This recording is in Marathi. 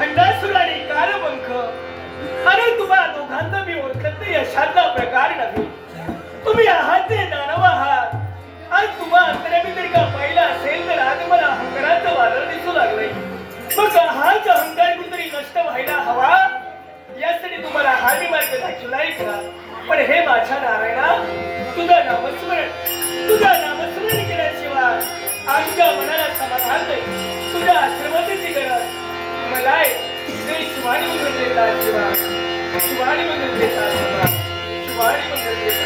खंडासुर आणि कालबंक अरे तुम्हाला दोघांना मी ओळखत नाही या प्रकार नव्हे. तुम्ही आहात ते ना ಶಿವಾರಿ ಮಂದಿರ ಶಿವಾರಿ ಮಂದಿರ